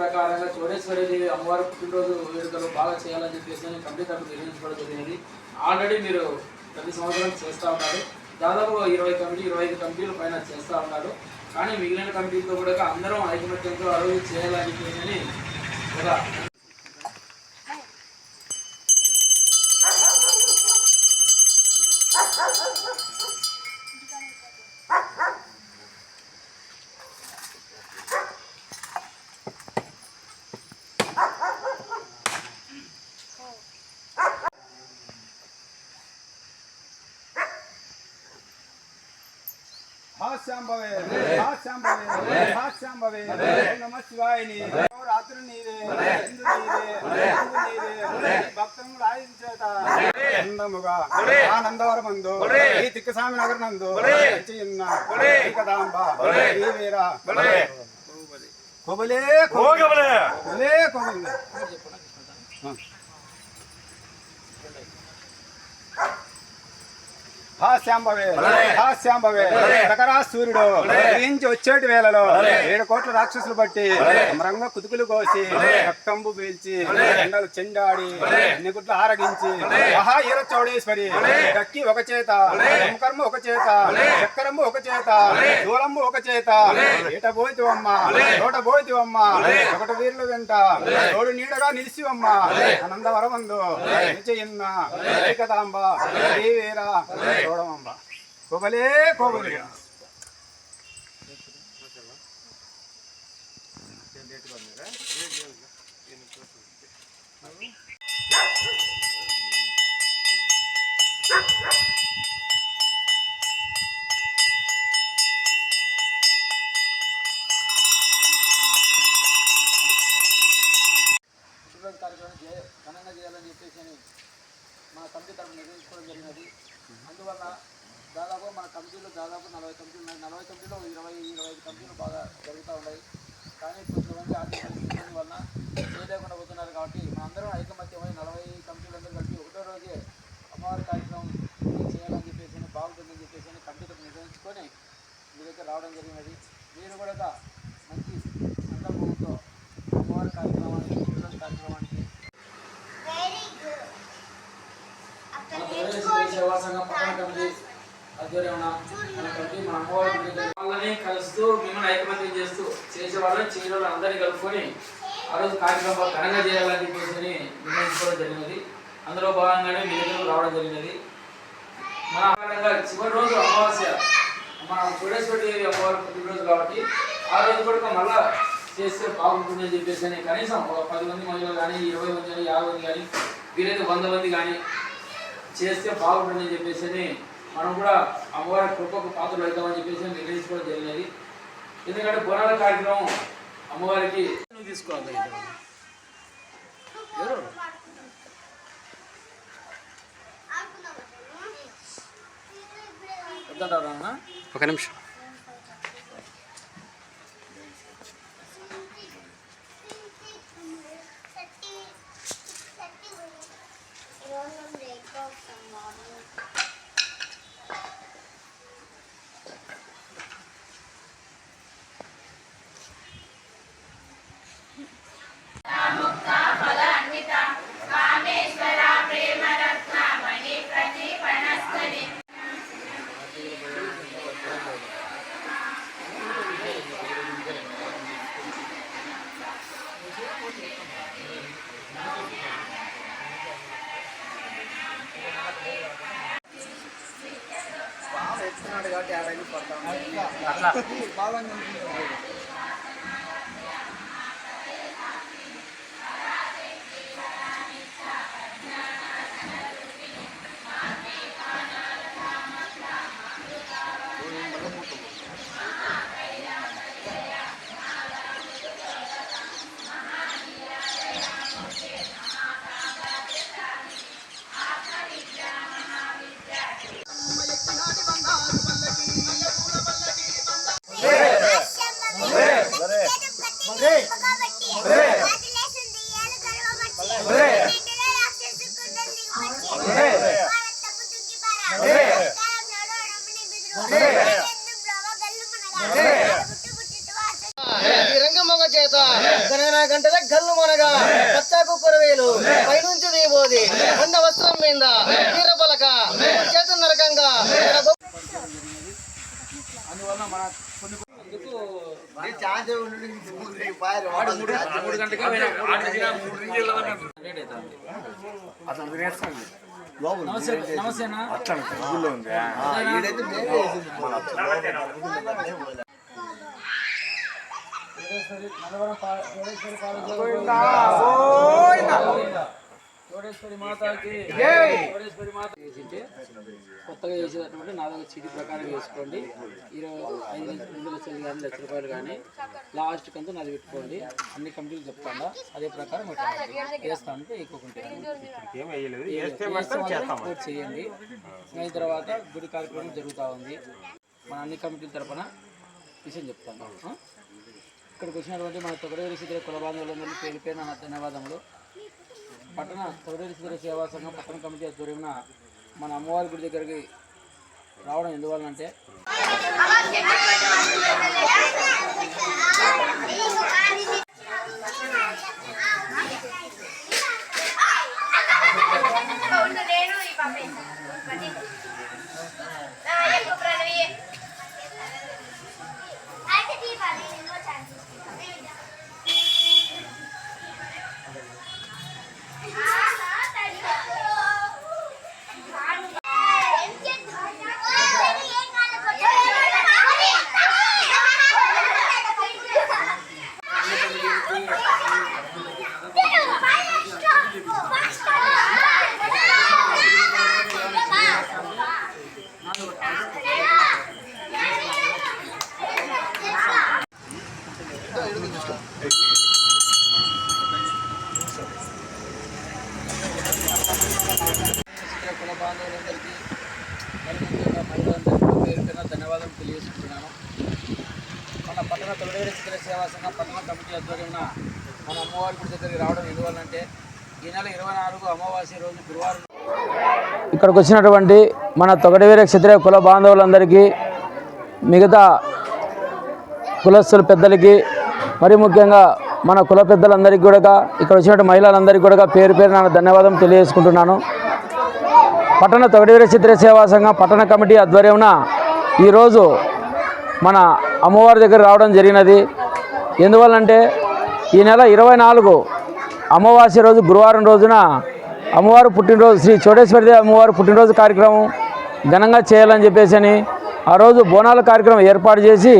ప్రకారంగా చోడేశ్వరి దేవి అమ్మవారి పుట్టినరోజు వేడుకలు బాగా చేయాలని చెప్పేసి అని కంప్లీట్ తరఫు నిర్ణయించుకోవడం ఆల్రెడీ మీరు ప్రతి సంవత్సరం చేస్తూ ఉన్నారు. దాదాపు ఇరవై కమిటీ ఇరవై ఐదు కమిటీలు పైన చేస్తూ ఉన్నారు. కానీ మిగిలిన కమిటీలతో కూడా అందరం ఐకమత్యంతో అడుగు చేయాలని చెప్పేసి అని ఒక హాస్యాంబవే హాస్యాంబవే హాస్యాంబవే ఓం నమ శివాయని రాత్రి నీవే ఇందు నీవే ఇందు నీవే. భక్తులు ఆయించేత ఆనందముగా ఆనందవరమందు ఈ తిక్కస్వామి నగర్ నందు కదాంబ వీరా కొబలే కొబలే. కొబలే కొబలే. హాస్యాంబవే. హాస్యాంబవే. రకరా సూర్యుడు. ఉదయించి వచ్చేటి వేళలో ఏడు కోట్ల రాక్షసులు బట్టి అమరంగా కుతుకులు కోసి రక్తంబు పీల్చి ఎండలు చెండాడి అన్ని గుట్లు ఆరగించి మహా ఈర చౌడేశ్వరి దక్కి ఒక చేత కర్మ ఒక చేత చక్కరము ఒక చేత దూలము ఒక చేత ఏట పోయితివమ్మ తోట పోయితివమ్మ ఒకటి వీరులు వెంట తోడు నీడగా నిలిచివమ్మ ఆనందవరమందు నిచయిన్న ఏకదాంబ దేవేరా చూడమంబ కోబలే కోబలే. కార్యక్రమం చే ఘనంగా చేయాలని చెప్పేసి అని మన కమిటీ తరఫు నిర్వహించుకోవడం జరిగినది. అందువల్ల దాదాపు మన కమిటీలో దాదాపు నలభై కమిటీలు ఉన్నాయి. నలభై కమిటీలో ఇరవై ఇరవై ఐదు కమిటీలు బాగా జరుగుతూ ఉన్నాయి. కానీ కొంతమంది ఆర్థిక పరిస్థితుల వలన చేయలేకుండా పోతున్నారు కాబట్టి మనందరం ఐకమత్యమై నలభై కమిటీలందరూ కలిపి ఒకటో రోజే అమ్మవారి కార్యక్రమం చేయాలని చెప్పేసి అని బాగుంటుందని చెప్పేసి అని కమిటీతో నిర్ణయించుకొని మీ దగ్గర రావడం జరిగినది. మీరు కూడా మంచి సందర్భంతో అమ్మవారి కార్యక్రమాన్ని కార్యక్రమాన్ని సేవా సంఘం పట్టణ కమిటీ ఆధ్వర్యమున మన కమిటీ మన అమ్మవారి వాళ్ళని కలుస్తూ మిమ్మల్ని ఐకమత్యం చేస్తూ చేసేవాళ్ళని చేయడం అందరినీ కలుపుకొని ఆ రోజు కార్యక్రమాలు ఘనంగా చేయాలని చెప్పేసి నిర్ణయించుకోవడం జరిగినది. అందులో భాగంగానే మీ దగ్గరకు రావడం జరిగినది. మన ఆధారంగా చివరి రోజు అమావాస్య మన చూడేశ్వరి దేవి అమ్మవారి పుట్టినరోజు కాబట్టి ఆ రోజు కూడా మళ్ళా చేస్తే బాగుంటుందని చెప్పేసి కనీసం ఒక పది మంది మహిళలు కానీ ఇరవై మంది కానీ యాభై మంది కానీ వీలైతే వంద మంది కానీ చేస్తే బాగుంటుందని చెప్పేసి అని మనం కూడా అమ్మవారి కృపకు పాత్రలు అవుతామని చెప్పేసి అని నిర్ణయించుకోవడం జరిగినది. ఎందుకంటే బోనాల కార్యక్రమం అమ్మవారికి తీసుకోవాలి ఎవరు? ఒక నిమిషం. ಯಾವ್ದು ಯಾರಾಗಿ ಬರ್ತಾವೆ ಭಾವನೆ నమస్తే నమస్తేనా నలవరం పా- చోడేశ్వరి పాలకులు చోడేశ్వరి మాతాకి చోడేశ్వరి మాత చేసింటే కొత్తగా చేసేటటువంటి నా దగ్గర చీటి ప్రకారం వేసుకోండి. ఇరవై ఐదు నుంచి రెండు లక్షలు కానీ లక్ష రూపాయలు కానీ లాస్ట్ కంతా నాది పెట్టుకోండి. అన్ని కంపెనీలు చెప్తాను. అదే ప్రకారం ఓట్ చేయండి. అయిన తర్వాత గుడి కార్యక్రమం జరుగుతూ ఉంది. మన అన్ని కమిటీల తరపున విషయం చెప్తాను? ఇక్కడికి వచ్చినటువంటి మన తొగడవేరి సిద్ధ కుల బాంధవులందరినీ పేరు పేరున నా ధన్యవాదములు. పట్టణ తొగడవేరి సేవా సంఘం పట్టణ కమిటీ ఆధ్వర్యంన మన అమ్మవారి గుడి దగ్గరికి రావడం ఎందువల్లంటే నేను ఈ పాపే ఎక్కువ ప్రణవి అయితే దీపాలి నేను ఛాన్స్ ఇతర కుల బాంధవులందరికీ మరి ముఖ్యంగా మహిళలందరికీ పేరు పేరున ధన్యవాదాలు తెలియజేసుకుంటున్నాను. మన పట్టణ తొలడేరు చిత్ర సేవా సంఘం పట్టణ కమిటీ ఆధ్వర్యంన మన అమ్మవారి గుడి దగ్గరికి రావడం ఎందువల్లంటే ఈ నెల ఇరవై నాలుగు అమావాస్య రోజు గురువారం ఇక్కడికి వచ్చినటువంటి మన తొగడవేర క్షత్రియ కుల బాంధవులందరికీ మిగతా కులస్తుల పెద్దలకి మరి ముఖ్యంగా మన కుల పెద్దలందరికీ కూడా ఇక్కడ వచ్చినటువంటి మహిళలందరికీ కూడా పేరు పేరు నా ధన్యవాదం తెలియజేసుకుంటున్నాను. పట్టణ తొగడివీర చిత్ర సేవా సంఘం పట్టణ కమిటీ ఆధ్వర్యంన ఈరోజు మన అమ్మవారి దగ్గర రావడం జరిగినది. ఎందువల్లంటే ఈ నెల ఇరవై నాలుగు అమావాస్య రోజు గురువారం రోజున అమ్మవారు పుట్టినరోజు శ్రీ చోటేశ్వరి అమ్మవారు పుట్టినరోజు కార్యక్రమం ఘనంగా చేయాలని చెప్పేసి అని ఆ రోజు బోనాల కార్యక్రమం ఏర్పాటు చేసి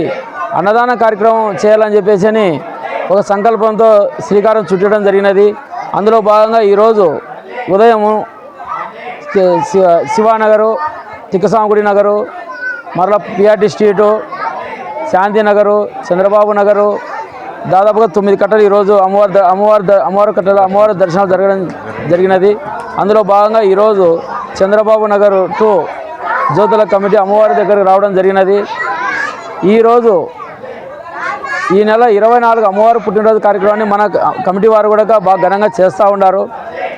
అన్నదాన కార్యక్రమం చేయాలని చెప్పేసి అని ఒక సంకల్పంతో శ్రీకారం చుట్టడం జరిగినది. అందులో భాగంగా ఈరోజు ఉదయము శివ- శివానగరు తిక్కసాంగుడి నగరు మరలా పిఆర్టీ స్ట్రీటు శాంతినగరు చంద్రబాబు నగరు దాదాపుగా తొమ్మిది కట్టలు ఈరోజు అమ్మవారి అమ్మవారి ద- అమ్మవారి కట్టలు అమ్మవారి దర్శనాలు జరగడం జరిగినది. అందులో భాగంగా ఈరోజు చంద్రబాబు నగరు టు జ్యోతుల కమిటీ అమ్మవారి దగ్గరకు రావడం జరిగినది. ఈరోజు ఈ నెల ఇరవై నాలుగు అమ్మవారి పుట్టినరోజు కార్యక్రమాన్ని మన కమిటీ వారు కూడా బాగా ఘనంగా చేస్తూ ఉన్నారు.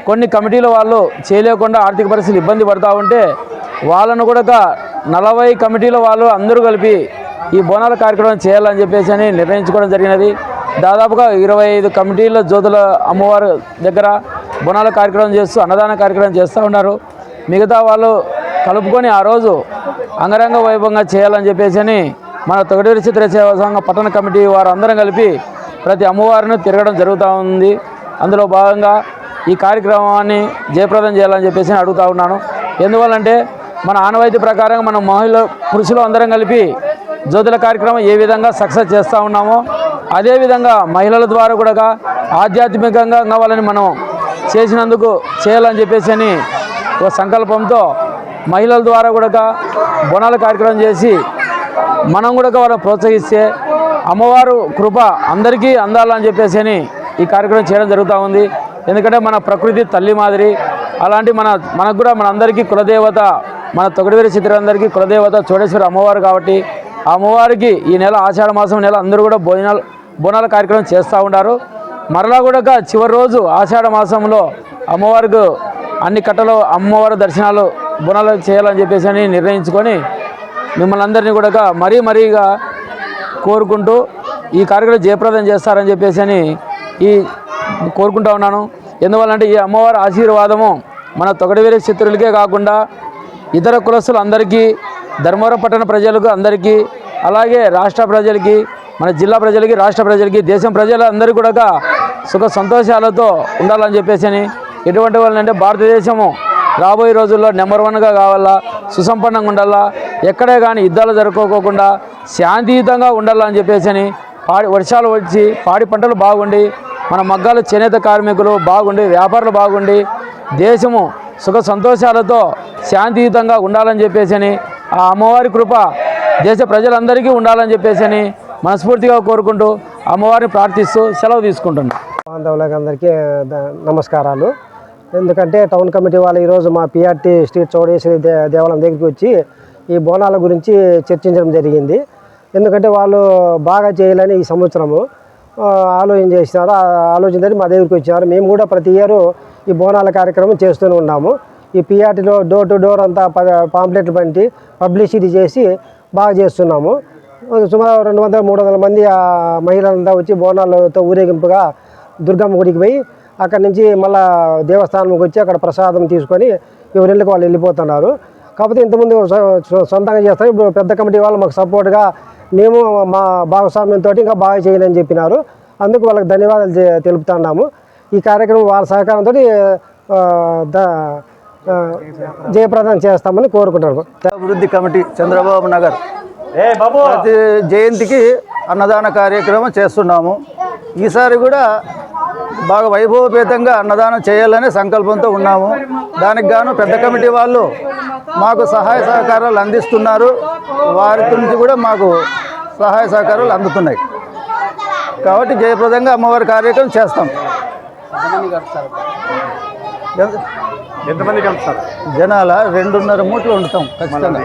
కొన్ని కమిటీల వాళ్ళు చేయలేకుండా ఆర్థిక పరిస్థితులు ఇబ్బంది పడుతూ ఉంటే వాళ్ళను కూడా నలభై కమిటీల వాళ్ళు అందరూ కలిపి ఈ బోనాల కార్యక్రమం చేయాలని చెప్పేసి అని నిర్ణయించుకోవడం జరిగినది. దాదాపుగా ఇరవై ఐదు కమిటీల జ్యోతుల అమ్మవారు దగ్గర బోనాల కార్యక్రమం చేస్తూ అన్నదాన కార్యక్రమం చేస్తూ ఉన్నారు. మిగతా వాళ్ళు కలుపుకొని ఆ రోజు అంగరంగ వైభవంగా చేయాలని చెప్పేసి అని మన తొగడూరి చిత్ర సేవా సంఘ పట్టణ కమిటీ వారు అందరం కలిపి ప్రతి అమ్మవారిని తిరగడం జరుగుతూ ఉంది. అందులో భాగంగా ఈ కార్యక్రమాన్ని జయప్రదం చేయాలని చెప్పేసి అడుగుతా ఉన్నాను. ఎందువల్లంటే మన ఆనవాయితీ ప్రకారం మన మహిళ పురుషులు అందరం కలిపి జ్యోతుల కార్యక్రమం ఏ విధంగా సక్సెస్ చేస్తూ ఉన్నామో అదేవిధంగా మహిళల ద్వారా కూడా ఆధ్యాత్మికంగా వాళ్ళని మనం చేసినందుకు చేయాలని చెప్పేసి అని ఒక సంకల్పంతో మహిళల ద్వారా కూడా బోనాల కార్యక్రమం చేసి మనం కూడా వాళ్ళని ప్రోత్సహిస్తే అమ్మవారు కృప అందరికీ అందాలని చెప్పేసి అని ఈ కార్యక్రమం చేయడం జరుగుతూ ఉంది. ఎందుకంటే మన ప్రకృతి తల్లి మాదిరి. అలాంటి మన మనకు కూడా మన అందరికీ కులదేవత మన తొగడివేరి చిత్రులందరికీ కులదేవత చోడేశ్వరి అమ్మవారు కాబట్టి అమ్మవారికి ఈ నెల ఆషాఢ మాసం నెల అందరూ కూడా భోజనాలు బోనాల కార్యక్రమం చేస్తూ ఉన్నారు మరలా కూడా చివరి రోజు ఆషాఢ మాసంలో అమ్మవారికి అన్ని కట్టలు అమ్మవారి దర్శనాలు బోనాలు చేయాలని చెప్పేసి అని నిర్ణయించుకొని మిమ్మల్ని అందరినీ కూడా మరీ మరీగా కోరుకుంటూ ఈ కార్యక్రమం జయప్రదం చేస్తారని చెప్పేసి అని ఈ కోరుకుంటా ఉన్నాను. ఎందువల్లంటే ఈ అమ్మవారి ఆశీర్వాదము మన తొగడవేరే శత్రులకే కాకుండా ఇతర కులస్తులు అందరికీ ధర్మవరం పట్టణ ప్రజలకు అందరికీ అలాగే రాష్ట్ర ప్రజలకి మన జిల్లా ప్రజలకి రాష్ట్ర ప్రజలకి దేశం ప్రజలందరూ కూడా సుఖ సంతోషాలతో ఉండాలని చెప్పేసి అని ఎటువంటి వాళ్ళంటే భారతదేశము రాబోయే రోజుల్లో నెంబర్ వన్గా కావాలా సుసంపన్నంగా ఉండాలా ఎక్కడే కానీ యుద్ధాలు జరుపుకోకుండా శాంతియుతంగా ఉండాలని చెప్పేసి అని పాడి వర్షాలు వచ్చి పాడి పంటలు బాగుండి మన మగ్గాలు చేనేత కార్మికులు బాగుండి వ్యాపారులు బాగుండి దేశము సుఖ సంతోషాలతో శాంతియుతంగా ఉండాలని చెప్పేసి అని ఆ అమ్మవారి కృప దేశ ప్రజలందరికీ ఉండాలని చెప్పేసి అని మనస్ఫూర్తిగా కోరుకుంటూ అమ్మవారిని ప్రార్థిస్తూ సెలవు తీసుకుంటున్నాను బాంధవులకు అందరికీ ద- నమస్కారాలు. ఎందుకంటే టౌన్ కమిటీ వాళ్ళు ఈరోజు మా పిఆర్టీ స్ట్రీట్ చౌడేశ్వరి దే దేవాలయం దగ్గరికి వచ్చి ఈ బోనాల గురించి చర్చించడం జరిగింది. ఎందుకంటే వాళ్ళు బాగా చేయాలని ఈ సంవత్సరము ఆలోచన చేసినారు. ఆలోచన తోటి మా దగ్గరికి వచ్చినారు. మేము కూడా ప్రతి ఇయర్ ఈ బోనాల కార్యక్రమం చేస్తూనే ఉన్నాము. ఈ పిఆర్టీలో డోర్ టు డోర్ అంతా ప పాంప్లెట్లు పంటి పబ్లిసిటీ చేసి బాగా చేస్తున్నాము. సుమారు రెండు వందల మూడు వందల మంది ఆ మహిళలంతా వచ్చి బోనాలతో ఊరేగింపుగా దుర్గమ్మ గుడికి పోయి అక్కడి నుంచి మళ్ళా దేవస్థానంకి వచ్చి అక్కడ ప్రసాదం తీసుకొని ఎవరిళ్ళకి వాళ్ళు వెళ్ళిపోతున్నారు. కాకపోతే ఇంతకుముందు సొంతంగా చేస్తారు. ఇప్పుడు పెద్ద కమిటీ వాళ్ళు మాకు సపోర్ట్గా మేము మా భాగస్వామ్యంతో ఇంకా బాగా చేయండి అని చెప్పినారు. అందుకు వాళ్ళకి ధన్యవాదాలు తెలుపుతున్నాము ఈ కార్యక్రమం వాళ్ళ సహకారంతో జయప్రదం చేస్తామని కోరుకుంటున్నాము అభివృద్ధి కమిటీ చంద్రబాబు నగర్. ప్రతి జయంతికి అన్నదాన కార్యక్రమం చేస్తున్నాము. ఈసారి కూడా బాగా వైభవపేతంగా అన్నదానం చేయాలనే సంకల్పంతో ఉన్నాము. దానికి గాను పెద్ద కమిటీ వాళ్ళు మాకు సహాయ సహకారాలు అందిస్తున్నారు. వారి నుంచి కూడా మాకు సహాయ సహకారాలు అందుతున్నాయి. కాబట్టి జయప్రదంగా అమ్మవారి కార్యక్రమం చేస్తాం. ఎంతమంది జనాల రెండున్నర మూట్లు వండుతాం ఖచ్చితంగా.